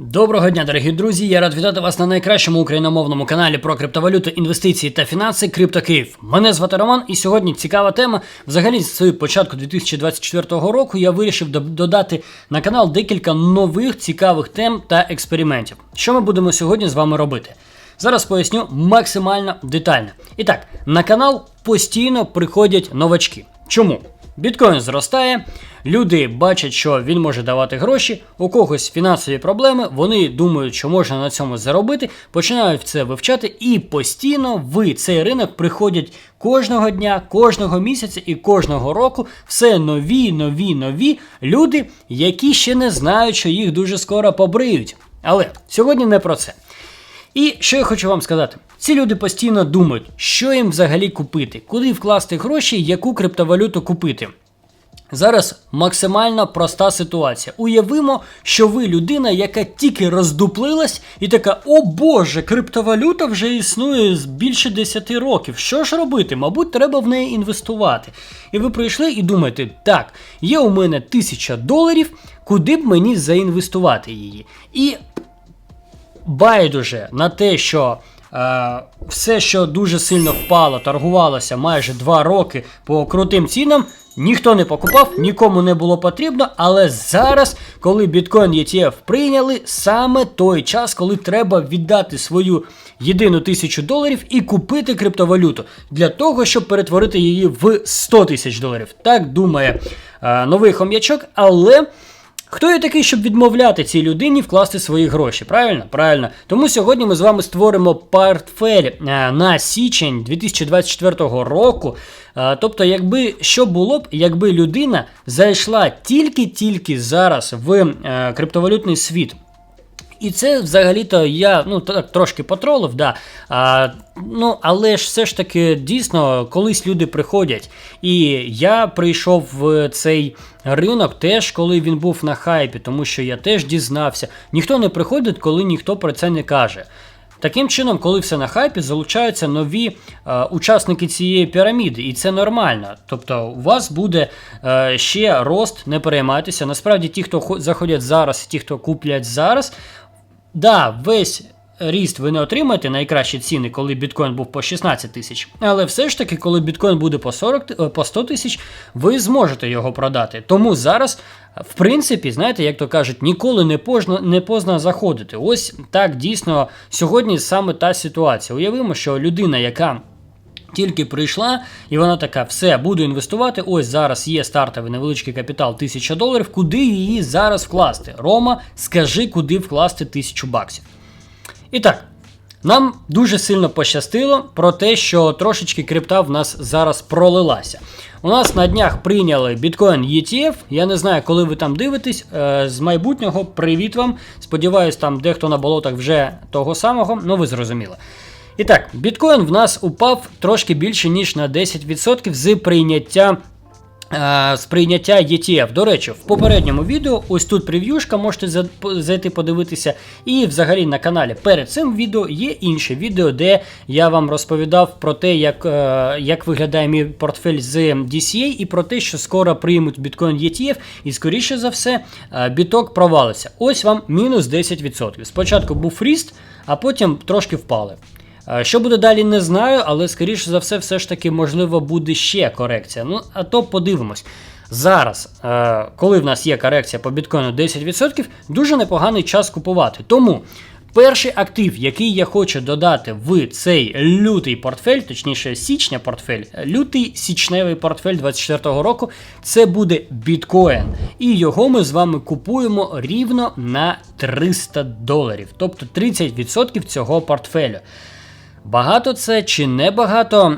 Доброго дня, дорогі друзі! Я рад вітати вас на найкращому україномовному каналі про криптовалюту, інвестиції та фінанси Криптокиїв. Мене звати Роман, і сьогодні цікава тема. Взагалі, з початку 2024 року я вирішив додати на канал декілька нових цікавих тем та експериментів. Що ми будемо сьогодні з вами робити? Зараз поясню максимально детально. І так, на канал постійно приходять новачки. Чому? Біткоін зростає, люди бачать, що він може давати гроші, у когось фінансові проблеми, вони думають, що можна на цьому заробити, починають це вивчати, і постійно в цей ринок приходять кожного дня, кожного місяця і кожного року все нові, нові, нові люди, які ще не знають, що їх дуже скоро побриють. Але сьогодні не про це. І що я хочу вам сказати: ці люди постійно думають, що їм взагалі купити, куди вкласти гроші, яку криптовалюту купити. Зараз максимально проста ситуація. Уявимо, що ви людина, яка тільки роздуплилась, і така: О Боже, криптовалюта вже існує з більше 10 років. Що ж робити? Мабуть, треба в неї інвестувати. І ви прийшли і думаєте, так, є у мене тисяча доларів, куди б мені заінвестувати її? І байдуже на те, що е, все, що дуже сильно впало, торгувалося майже 2 роки по крутим цінам, ніхто не покупав, нікому не було потрібно. Але зараз, коли біткоін ETF прийняли, саме той час, коли треба віддати свою єдину тисячу доларів і купити криптовалюту для того, щоб перетворити її в 100 тисяч доларів. Так думає е, новий хом'ячок, але. Хто я такий, щоб відмовляти цій людині вкласти свої гроші? Правильно? Правильно. Тому сьогодні ми з вами створимо портфель е, на січень 2024 року. Е, Тобто, якби що було б, якби людина зайшла тільки-тільки зараз в е, криптовалютний світ. І це взагалі-то я ну так трошки потролив, да. А, ну, але ж все ж таки дійсно колись люди приходять. І я прийшов в цей ринок теж, коли він був на хайпі, тому що я теж дізнався. Ніхто не приходить, коли ніхто про це не каже. Таким чином, коли все на хайпі, залучаються нові е, учасники цієї піраміди, і це нормально. Тобто, у вас буде е, ще рост, не переймайтеся. Насправді, ті, хто заходять зараз, ті, хто куплять зараз, да, весь ріст ви не отримаєте найкращі ціни, коли біткоін був по 16 тисяч. Але все ж таки, коли біткоін буде по 40, е, по 100 тисяч, ви зможете його продати. Тому зараз, в принципі, знаєте, як то кажуть, ніколи не поздно, не поздно заходити. Ось так дійсно сьогодні саме та ситуація. Уявимо, що людина, яка. Тільки прийшла, і вона така: все, буду інвестувати. Ось зараз є стартовий невеличкий капітал 1000 доларів. Куди її зараз вкласти? Рома, скажи, куди вкласти 1000 баксів. І так, нам дуже сильно пощастило про те, що трошечки крипта в нас зараз пролилася. У нас на днях прийняли біткоін ETF. Я не знаю, коли ви там дивитесь. Е, З майбутнього привіт вам. Сподіваюсь, там дехто на болотах вже того самого, ну ви зрозуміли. І так, біткоін в нас упав трошки більше, ніж на 10% з прийняття. е, З прийняття ETF. До речі, в попередньому відео, ось тут прев'юшка, можете зайти подивитися. І взагалі на каналі перед цим відео є інше відео, де я вам розповідав про те, як, е, як виглядає мій портфель з DCA, і про те, що скоро приймуть біткоін ETF, і скоріше за все, е, біток провалиться. Ось вам мінус 10%. Спочатку був ріст, а потім трошки впали. Е, Що буде далі, не знаю, але скоріше за все, все ж таки, можливо, буде ще корекція. Ну, а то подивимось. Зараз, е, коли в нас є корекція по біткоїну 10%, дуже непоганий час купувати. Тому перший актив, який я хочу додати в цей лютий портфель, точніше, січня портфель, лютий січневий портфель 24-го року, це буде біткоін. І його ми з вами купуємо рівно на 300 доларів, тобто 30% цього портфелю. Багато це чи не багато?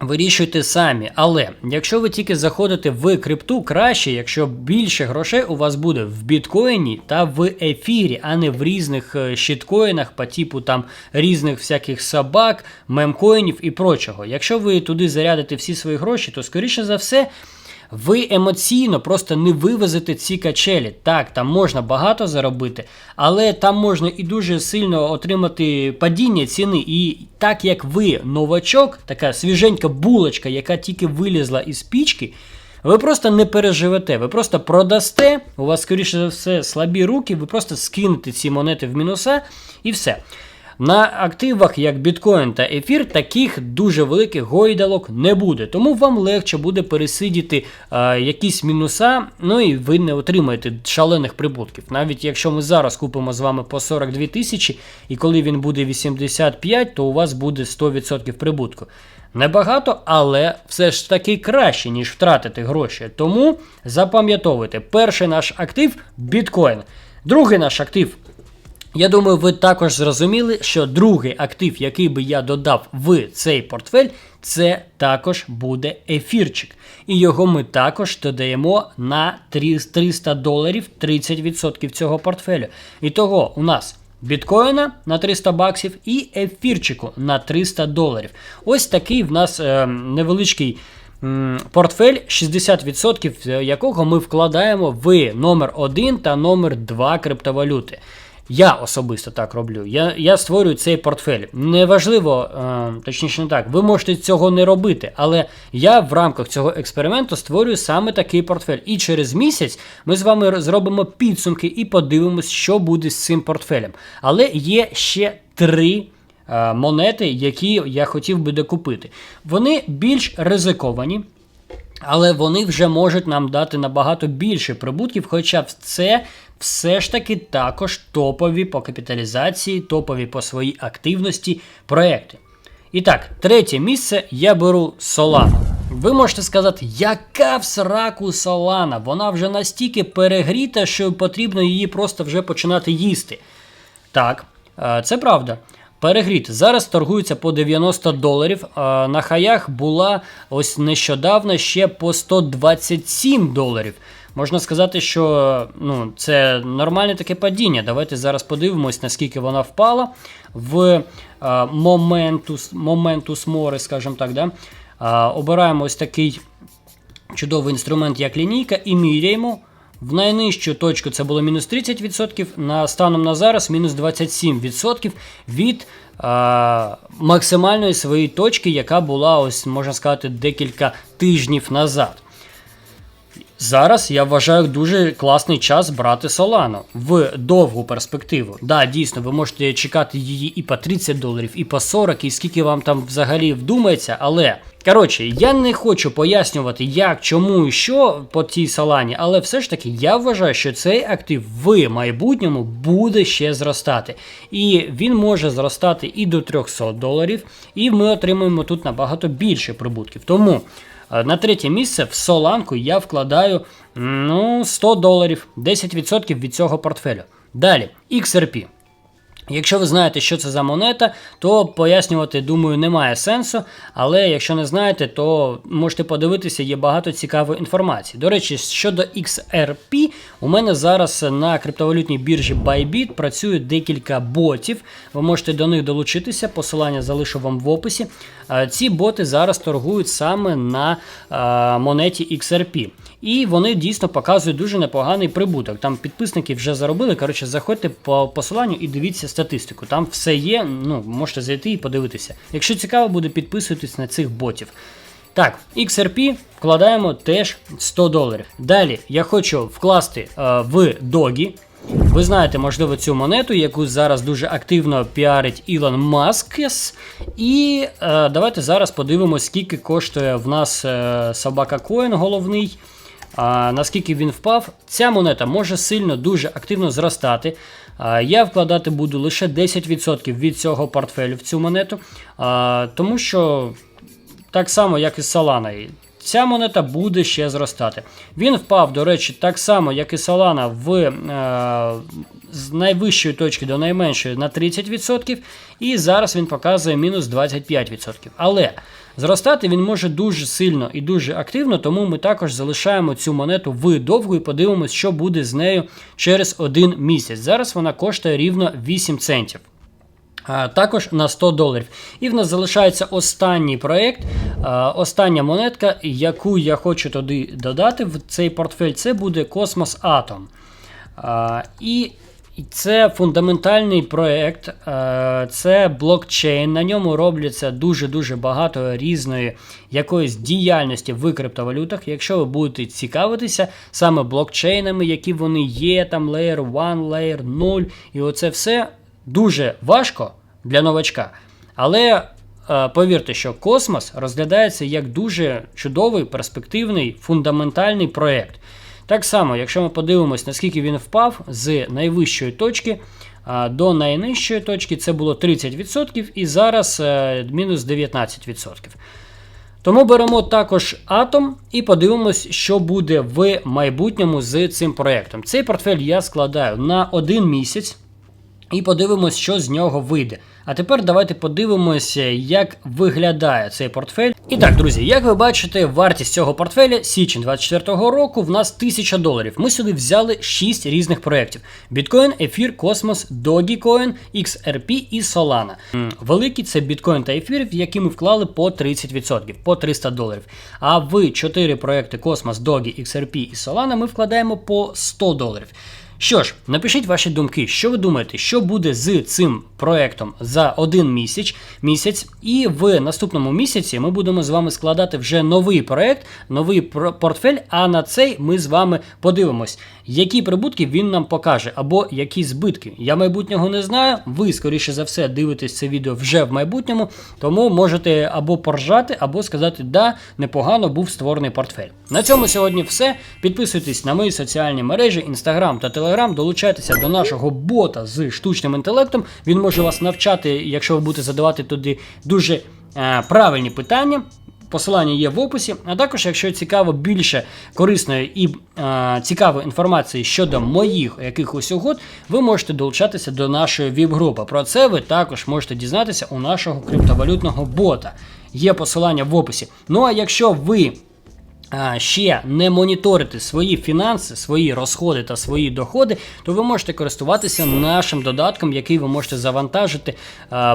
Вирішуйте самі, але якщо ви тільки заходите в крипту, краще, якщо більше грошей у вас буде в біткоїні та в ефірі, а не в різних е, щиткоїнах по типу там різних всяких собак, мемкоїнів і прочого. Якщо ви туди зарядите всі свої гроші, то скоріше за все. Ви емоційно просто не вивезете ці качелі. Так, там можна багато заробити, але там можна і дуже сильно отримати падіння ціни. І так як ви новачок, така свіженька булочка, яка тільки вилізла із пічки, ви просто не переживете, ви просто продасте, у вас, скоріше за все, слабі руки, ви просто скинете ці монети в мінуса і все. На активах, як біткоін та ефір, таких дуже великих гойдалок не буде. Тому вам легше буде пересидіти е, якісь мінуса, ну і ви не отримаєте шалених прибутків. Навіть якщо ми зараз купимо з вами по 42 тисячі, і коли він буде 85, то у вас буде 100% прибутку. Небагато, але все ж таки краще, ніж втратити гроші. Тому запам'ятовуйте, перший наш актив біткоін. Другий наш актив я думаю, ви також зрозуміли, що другий актив, який би я додав в цей портфель, це також буде ефірчик. І його ми також додаємо на 300 доларів 30% цього портфелю. І того у нас. Біткоїна на 300 баксів і ефірчику на 300 доларів. Ось такий в нас е, невеличкий портфель, 60% якого ми вкладаємо в номер 1 та номер 2 криптовалюти. Я особисто так роблю. Я я створюю цей портфель. Неважливо, е, точніше не так, ви можете цього не робити, але я в рамках цього експерименту створюю саме такий портфель. І через місяць ми з вами зробимо підсумки і подивимось, що буде з цим портфелем. Але є ще три. е, Монети, які я хотів би докупити. Вони більш ризиковані, але вони вже можуть нам дати набагато більше прибутків, хоча це все ж таки також топові по капіталізації, топові по своїй активності проекти. І так, третє місце я беру Solana. Ви можете сказати, яка в сраку Solana? Вона вже настільки перегріта, що потрібно її просто вже починати їсти. Так, е, це правда. Перегріт. Зараз торгується по 90 доларів. А на хаях була ось нещодавно ще по 127 доларів. Можна сказати, що ну, це нормальне таке падіння. Давайте зараз подивимось, наскільки вона впала в моментус, моментус море, скажімо так. Да? А, обираємо ось такий чудовий інструмент, як лінійка, і міряємо. В найнижчу точку це було мінус 30%, на станом на зараз мінус 27% від а, максимальної своєї точки, яка була, ось можна сказати, декілька тижнів назад. Зараз я вважаю дуже класний час брати Solana в довгу перспективу. Да, дійсно, ви можете чекати її і по 30 доларів, і по 40, і скільки вам там взагалі вдумається, але. Коротше, я не хочу пояснювати, як, чому і що по цій салані, але все ж таки я вважаю, що цей актив в майбутньому буде ще зростати. І він може зростати і до 300 доларів, і ми отримуємо тут набагато більше прибутків. Тому. Е, на третє місце в соланку я вкладаю ну, 100 доларів, 10% від цього портфелю. Далі, XRP. Якщо ви знаєте, що це за монета, то пояснювати, думаю, немає сенсу. Але якщо не знаєте, то можете подивитися, є багато цікавої інформації. До речі, щодо XRP, у мене зараз на криптовалютній біржі Bybit працює декілька ботів. Ви можете до них долучитися, посилання залишу вам в описі. Ці боти зараз торгують саме на монеті XRP. І вони дійсно показують дуже непоганий прибуток. Там підписники вже заробили. Коротше, заходьте по посиланню і дивіться статистику. Там все є. Ну, можете зайти і подивитися. Якщо цікаво буде, підписуйтесь на цих ботів. Так, XRP вкладаємо теж 100 доларів. Далі я хочу вкласти е, в Догі. Ви знаєте, можливо, цю монету, яку зараз дуже активно піарить Ілон Маск. І е, давайте зараз подивимося, скільки коштує в нас е, собака Коін головний. А, Наскільки він впав, ця монета може сильно дуже активно зростати. А, Я вкладати буду лише 10% від цього портфелю в цю монету, а, тому що так само, як і з Solana, ця монета буде ще зростати. Він впав, до речі, так само, як і Solana, в, е, з найвищої точки до найменшої на 30%, і зараз він показує мінус 25%. Але Зростати він може дуже сильно і дуже активно, тому ми також залишаємо цю монету в довгу і подивимось, що буде з нею через один місяць. Зараз вона коштує рівно 8 центів. Також на 100 доларів. І в нас залишається останній проєкт, остання монетка, яку я хочу туди додати в цей портфель, це буде Космос Атом. І І це фундаментальний проект, е, це блокчейн. На ньому робляться дуже-дуже багато різної якоїсь діяльності в криптовалютах. Якщо ви будете цікавитися саме блокчейнами, які вони є, там Layer 1, Layer 0, і оце все дуже важко для новачка. Але е, повірте, що космос розглядається як дуже чудовий, перспективний, фундаментальний проект. Так само, якщо ми подивимось, наскільки він впав з найвищої точки до найнижчої точки, це було 30%, і зараз е, мінус 19%. Тому беремо також атом і подивимось, що буде в майбутньому з цим проектом. Цей портфель я складаю на один місяць. І подивимось, що з нього вийде. А тепер давайте подивимося, як виглядає цей портфель. І так, друзі, як ви бачите, вартість цього портфеля січень 24-го року в нас 1000 доларів. Ми сюди взяли 6 різних проєктів: Bitcoin, Ефір, Космос, Dogecoin, XRP і Solana. Великі це біткоін та ефір, в які ми вклали по 30%, по 300 доларів. А в 4 проекти Космос, Doge, XRP і Solana ми вкладаємо по 100 доларів. Що ж, напишіть ваші думки, що ви думаєте, що буде з цим проектом за один місяць, місяць, і в наступному місяці ми будемо з вами складати вже новий проект, новий портфель. А на цей ми з вами подивимось, які прибутки він нам покаже, або які збитки. Я майбутнього не знаю. Ви, скоріше за все, дивитесь це відео вже в майбутньому, тому можете або поржати, або сказати, да, непогано був створений портфель. На цьому сьогодні все. Підписуйтесь на мої соціальні мережі, Instagram та Telegram, долучайтеся до нашого бота з штучним інтелектом. Він може вас навчати, якщо ви будете задавати туди дуже е, правильні питання. Посилання є в описі. А також, якщо цікаво більше корисної і е, цікавої інформації щодо моїх якихось угод, ви можете долучатися до нашої віп-групи. Про це ви також можете дізнатися у нашого криптовалютного бота. Є посилання в описі. Ну а якщо ви ще не моніторити свої фінанси, свої розходи та свої доходи, то ви можете користуватися нашим додатком, який ви можете завантажити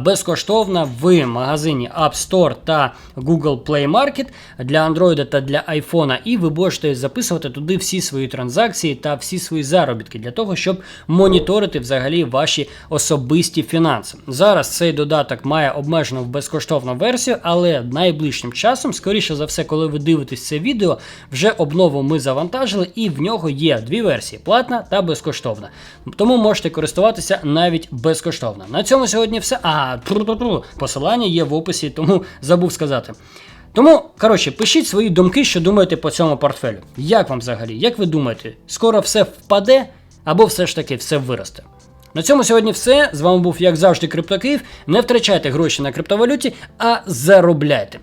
безкоштовно в магазині App Store та Google Play Market для Android та для iPhone, і ви можете записувати туди всі свої транзакції та всі свої заробітки для того, щоб моніторити взагалі ваші особисті фінанси. Зараз цей додаток має обмежену безкоштовну версію, але найближчим часом, скоріше за все, коли ви дивитесь це відео, вже обнову ми завантажили, і в нього є дві версії: платна та безкоштовна. Тому можете користуватися навіть безкоштовно. На цьому сьогодні все. А тру-тру-тру, посилання є в описі, тому забув сказати. Тому, коротше, пишіть свої думки, що думаєте по цьому портфелю. Як вам взагалі? Як ви думаєте, скоро все впаде або все ж таки все виросте? На цьому сьогодні все. З вами був, як завжди, Криптокиїв. Не втрачайте гроші на криптовалюті, а заробляйте.